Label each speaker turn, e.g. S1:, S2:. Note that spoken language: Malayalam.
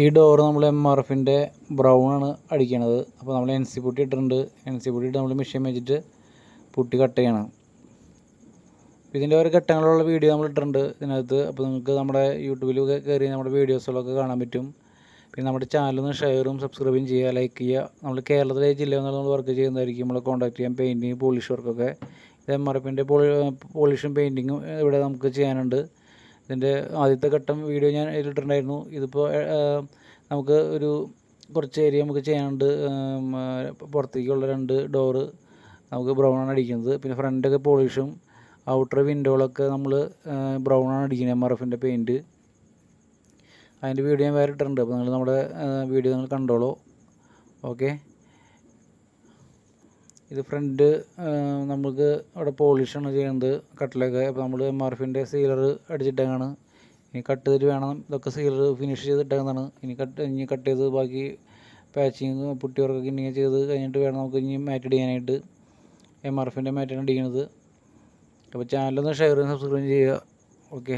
S1: ഈ ഡോർ നമ്മൾ എം ആർ എഫിന്റെ ബ്രൗൺ ആണ് അടിക്കണത്. അപ്പോൾ നമ്മൾ എൻ സി പുട്ടി ഇട്ടിട്ടുണ്ട്. എൻ സി പുട്ടി ഇട്ട് നമ്മൾ മെഷീൻ വെച്ചിട്ട് പുട്ടി കട്ട് ചെയ്യണം. ഇതിന്റെ ഓരോ ഘട്ടങ്ങളുള്ള വീഡിയോ നമ്മൾ ഇട്ടിട്ടുണ്ട് ഇതിനകത്ത്. അപ്പോൾ നിങ്ങൾക്ക് നമ്മുടെ യൂട്യൂബിൽ കയറി നമ്മുടെ വീഡിയോസുകളൊക്കെ കാണാൻ പറ്റും. പിന്നെ നമ്മുടെ ചാനലൊന്ന് ഷെയറും സബ്സ്ക്രൈബും ചെയ്യുക ലൈക്ക് ചെയ്യുക. നമ്മൾ കേരളത്തിലെ ജില്ലയിൽ നമ്മൾ വർക്ക് ചെയ്യുന്നതായിരിക്കും. നമ്മൾ കോൺടാക്ട് ചെയ്യാം പെയിന്റിങ് പോളിഷ് വർക്കൊക്കെ ഇത് എം ആർ എഫിന്റെ പോളി പോളിഷും പെയിന്റിങ്ങും ഇവിടെ നമുക്ക് ചെയ്യാനുണ്ട്. ഇതിന്റെ ആദ്യത്തെ ഘട്ടം വീഡിയോ ഞാൻ ഇട്ടിട്ടുണ്ടായിരുന്നു ഇതിപ്പോൾ നമുക്ക് ഒരു കുറച്ച് ഏരിയ നമുക്ക് ചെയ്യാനുണ്ട്. പുറത്തേക്കുള്ള രണ്ട് ഡോറ് നമുക്ക് ബ്രൗൺ ആണ് അടിക്കുന്നത്. പിന്നെ ഫ്രണ്ടൊക്കെ പോളിഷും ഔട്ടർ വിൻഡോകളൊക്കെ നമ്മൾ ബ്രൗൺ ആണ് അടിക്കുന്നത് എം ആർ എഫിന്റെ പെയിന്റ് അതിന്റെ വീഡിയോ ഞാൻ വേറെ ഇട്ടിട്ടുണ്ട്. അപ്പോൾ നിങ്ങൾ നമ്മുടെ വീഡിയോ നിങ്ങൾ കണ്ടോളൂ. ഓക്കെ ഇത് ഫ്രണ്ട് നമുക്ക് അവിടെ പോളിഷാണ് ചെയ്യുന്നത് കട്ടിലൊക്കെ അപ്പോൾ നമ്മൾ എം ആർ എഫിന്റെ സീലർ അടിച്ചിട്ടേക്കാണ്. ഇനി കട്ട് ചെയ്തിട്ട് വേണം. ഇതൊക്കെ സീലർ ഫിനിഷ് ചെയ്തിട്ടേക്കുന്നതാണ്. ഇനി കട്ട് ഇനി കട്ട് ചെയ്ത് ബാക്കി പാച്ചിങ് പുട്ടി വർക്കൊക്കെ ഇനി ചെയ്ത് കഴിഞ്ഞിട്ട് വേണം നമുക്ക് ഇനി മാറ്റ് അടിക്കാനായിട്ട് എം ആർ എഫിന്റെ മാറ്റാണ് അടിക്കുന്നത് അപ്പോൾ ചാനലൊന്ന് ഷെയർ സബ്സ്ക്രൈബ് ചെയ്യുക. ഓക്കെ